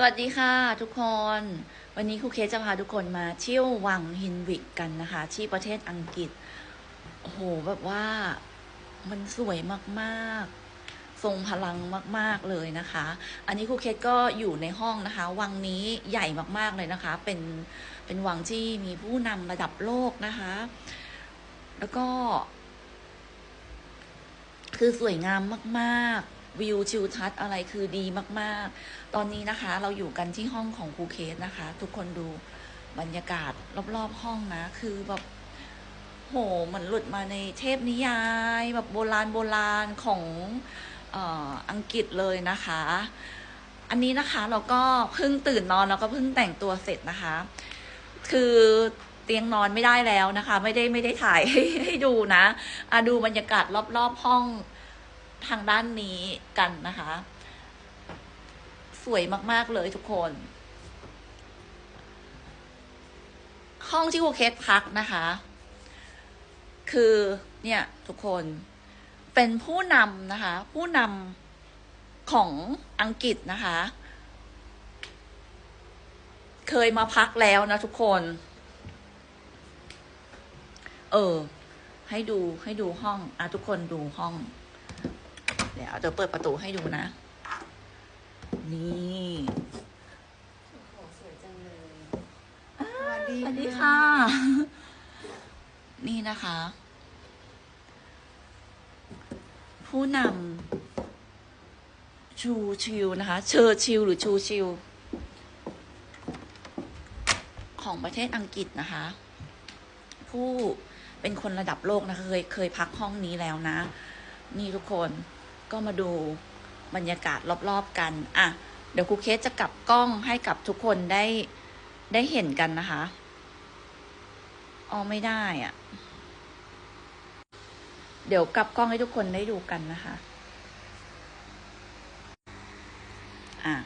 สวัสดีค่ะทุกคน วันนี้ครูเคสจะพาทุกคนมาเที่ยววังฮินวิกกันนะคะ ที่ประเทศอังกฤษโอ้โหแบบว่ามันสวยมากๆ ทรงพลังมากๆเลยนะคะ อันนี้ครูเคสก็อยู่ในห้องนะคะ วังนี้ใหญ่มากๆเลยนะคะ เป็นเป็นวังที่มีผู้นำระดับโลกนะคะ แล้วก็ คือสวยงามมาก ๆ วิวทิวทัศน์อะไรคือดีมากๆ ตอนนี้นะคะเราอยู่กันที่ห้องของครูเคสนะคะ ทุกคนดูบรรยากาศรอบๆห้องนะ คือแบบโหเหมือนหลุดมาในเทพนิยาย แบบโบราณโบราณของอออังกฤษเลยนะคะ อันนี้นะคะเราก็เพิ่งตื่นนอนแล้วก็เพิ่งแต่งตัวเสร็จนะคะ คือเตียงนอนไม่ได้แล้วนะคะ ไม่ได้ไม่ได้ถ่ายให้ให้ดูนะอะดูบรรยากาศรอบๆห้อง ทางด้านนี้กันนะคะ สวยมาก ๆ เลยทุกคน ห้องที่ครูเคสพักนะคะ คือเนี่ยทุกคนเป็นผู้นำนะคะ ผู้นำของอังกฤษนะคะ เคยมาพักแล้วนะทุกคน เออ ให้ดูให้ดูห้องอะทุกคนดูห้อง เดี๋ยวเดี๋ยวเปิดประตูให้ดูนะ นี่โอ้โหสวยจังเลยสวัสดีค่ะ นี่นะคะ ผู้นำชูชิวนะคะ เชอร์ชิลหรือชูชิว ของประเทศอังกฤษนะคะ ผู้เป็นคนระดับโลกนะคะเคยเคยพักห้องนี้แล้วนะ นี่ทุกคน ก็มาดูบรรยากาศรอบๆกัน อะ เดี๋ยวครูเคสจะกลับกล้องให้กับทุกคนได้ได้เห็นกันนะคะอ๋อไม่ได้อะ่ะ เดี๋ยวกลับกล้องให้ทุกคนได้ดูกันนะคะ อะ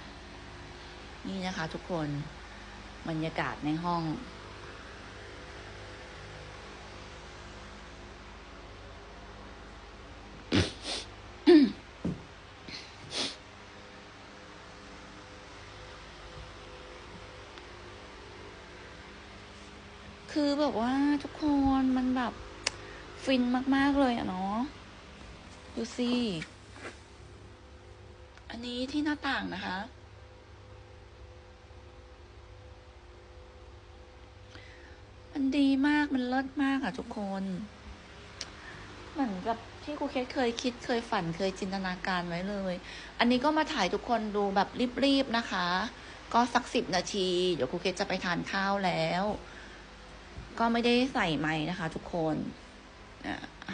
นี่นะคะทุกคนบรรยากาศในห้อง คือแบบว่าทุกคนมันแบบฟินมาก ๆ เลยอะเนาะดูสิ อันนี้ที่หน้าต่างนะคะ มันดีมาก มันเลิศมากอะทุกคน เหมือนกับที่ครูเคสเคยคิดเคยฝันเคยจินตนาการไว้เลย อันนี้ก็มาถ่ายทุกคนดูแบบรีบ ๆ นะคะ ก็สักสิบนาที เดี๋ยวครูเคสจะไปทานข้าวแล้ว ก็ไม่ได้ใส่ไม้นะคะ ทุกคน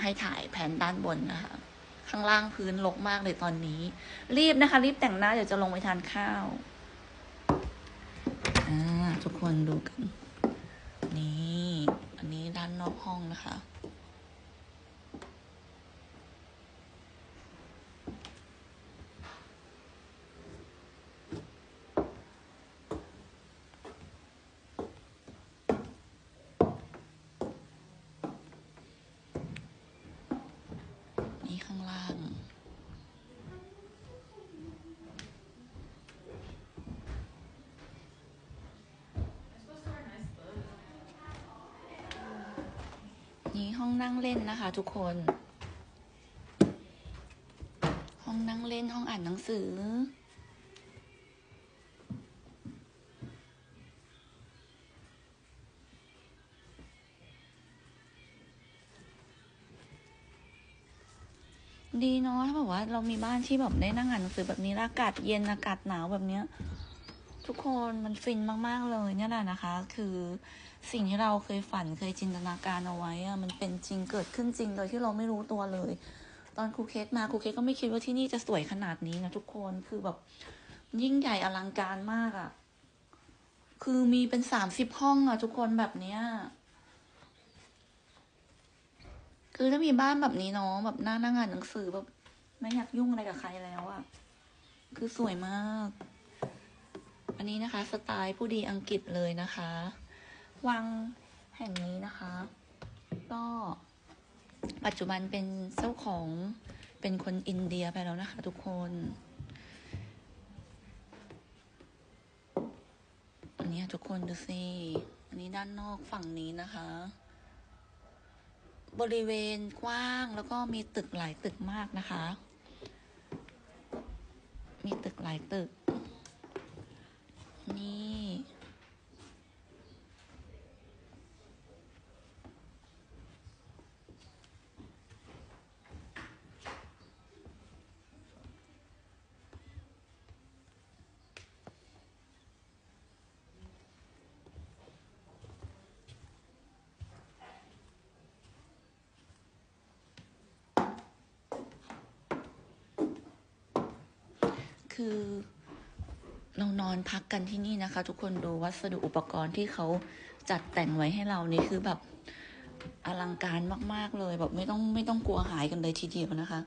ให้ถ่ายแผนด้านบนนะคะ ข้างล่างพื้นรกมากเลยตอนนี้ รีบนะคะ รีบแต่งหน้าเดี๋ยวจะลงไปทานข้าวทุกคนดูกัน นี่ อันนี้ด้านนอกห้องนะคะ นี่ข้างล่าง นี่ห้องนั่งเล่นนะคะ ทุกคน ห้องนั่งเล่นห้องอ่านหนังสือ ดีเนาะถ้าแบบว่าเรามีบ้านที่แบบได้นั่งอ่านหนังสือแบบนี้อากาศเย็นอากาศหนาวแบบเนี้ย ทุกคนมันฟินมากๆเลยเนี่ยแหละนะคะ คือสิ่งที่เราเคยฝันเคยจินตนาการเอาไว้อะมันเป็นจริงเกิดขึ้นจริงโดยที่เราไม่รู้ตัวเลย ตอนครูเคสมาครูเคสก็ไม่คิดว่าที่นี่จะสวยขนาดนี้นะทุกคนคือแบบยิ่งใหญ่อลังการมากอะคือมีเป็นสามสิบห้องอะทุกคนแบบเนี้ยคือถ้ามีบ้านแบบนี้เนาะแบบนั่งนั่งอ่านหนังสือแบบ ไม่อยากยุ่งอะไรกับใครแล้วอะคือสวยมาก อันนี้นะคะ สไตล์ผู้ดีอังกฤษเลยนะคะ วังแห่งนี้นะคะ ก็ปัจจุบันเป็นเจ้าของเป็นคนอินเดียไปแล้วนะคะ ทุกคน อันนี้ทุกคนดูสิ อันนี้ด้านนอกฝั่งนี้นะคะ บริเวณกว้างแล้วก็มีตึกหลายตึกมากนะคะ มีตึกหลายตึก นี่คือ เรานอนพักกันที่นี่นะคะ ทุกคนดูวัสดุอุปกรณ์ที่เขาจัดแต่งไว้ให้เรานี่คือแบบอลังการมาก ๆเลย แบบไม่ต้องไม่ต้องกลัวหายกันเลยทีเดียวนะคะ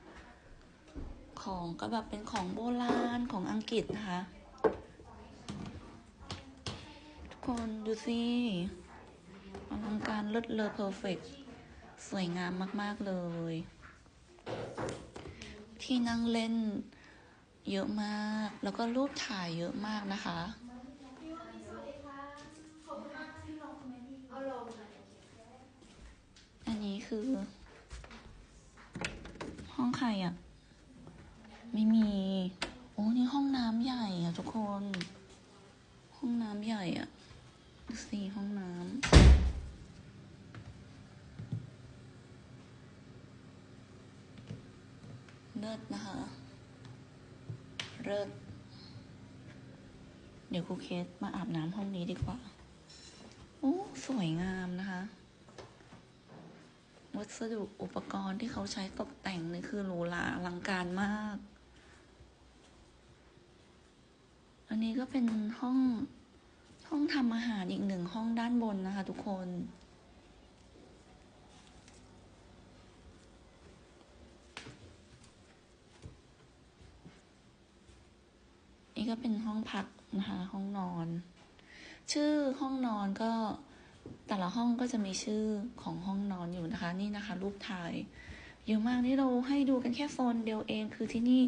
ของก็แบบเป็นของโบราณของอังกฤษนะคะ ทุกคนดูสิอลังการเลิศเลอเพอร์เฟกสวยงามมาก ๆเลย ที่นั่งเล่น เยอะมาก แล้วก็รูปถ่ายเยอะมากนะคะ อันนี้คือ ห้องใครอะ่ะ ไม่มี โอ้นี่ห้องน้ำใหญ่อะทุกคน ห้องน้ำใหญ่อะดูสิห้องน้ำเลิศนะคะ เลิศเดี๋ยวครูเคสมาอาบน้ำห้องนี้ดีกว่า โอ้ สวยงามนะคะ วัสดุอุปกรณ์ที่เขาใช้ตกแต่งนี่คือหรูหราอลังการมาก อันนี้ก็เป็นห้องห้องทำอาหารอีกหนึ่งห้องด้านบนนะคะทุกคน ก็เป็นห้องพักนะคะห้องนอน ชื่อห้องนอนก็แต่ละห้องก็จะมีชื่อของห้องนอนอยู่นะคะ นี่นะคะ รูปถ่ายเยอะมากนี่เราให้ดูกันแค่โซนเดียวเองคือที่นี่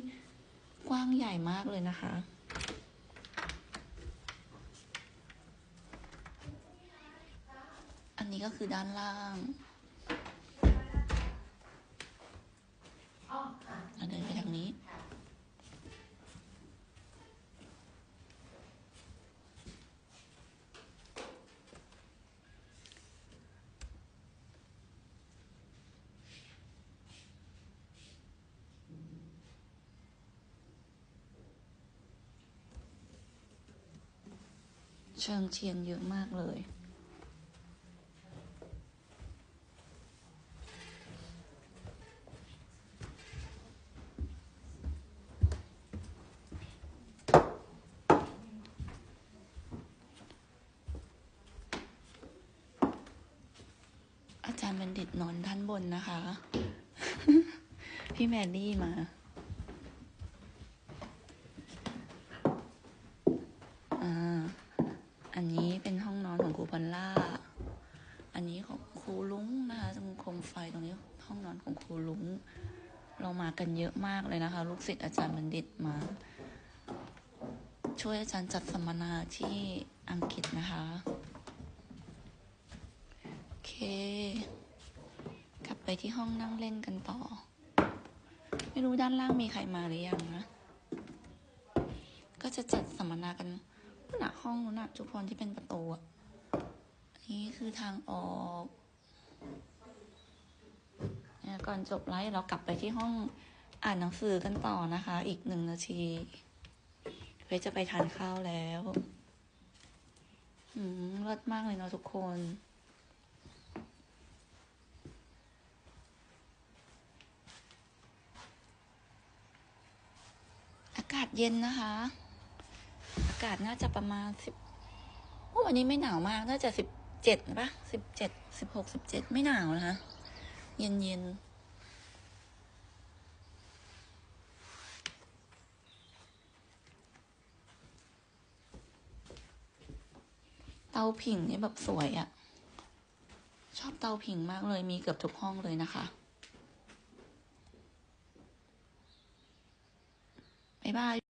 กว้างใหญ่มากเลยนะคะ อันนี้ก็คือด้านล่างเราเดินไปทางนี้ เชิงเทียนเยอะมากเลย อาจารย์บัณฑิตนอนด้านบนนะคะ พี่แมรี่มา อ่า อันนี้เป็นห้องนอนของครูพอลล่า อันนี้ของครูลุงนะคะตรงโคมไฟตรงนี้ห้องนอนของครูลุง เรามากันเยอะมากเลยนะคะ ลูก ศิษย์อาจารย์บัณฑิตมา ช่วยอาจารย์จัดสัมมนาที่อังกฤษนะคะ โอเค กลับไปที่ห้องนั่งเล่นกันต่อ ไม่รู้ด้านล่างมีใครมาหรือยังนะ ก็จะจัดสัมมนากันนู่นน่ะห้องนู้นนะทุกคนที่เป็นประตูอะนนี้คือทางออกก่อนจบไลฟ์เรากลับไปที่ห้อง อ่านหนังสือกันต่อนะคะ อีกหนึ่งนาทีเพื่อจะไปทานข้าวแล้ว อืมเลิศมากเลยเนาะทุกคนอากาศเย็นนะคะ อากาศน่าจะประมาณสิบโอ้วันนี้ไม่หนาวมาก น่าจะสิบเจ็ดปะสิบเจ็ด สิบหก สิบเจ็ด ไม่หนาวนะคะ เย็นเย็น เตาผิงนี่แบบสวยอะชอบเตาผิงมากเลยมีเกือบทุกห้องเลยนะคะ